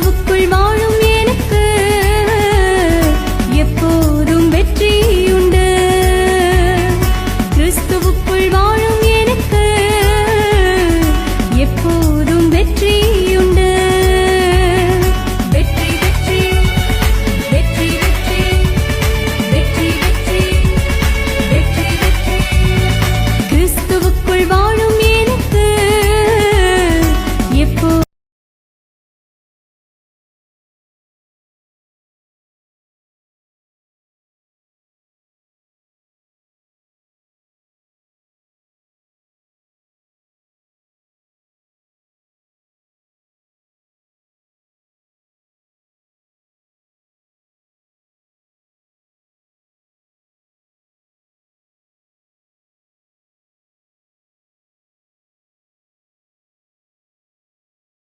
கிறிஸ்துவுக்குள் வாழும்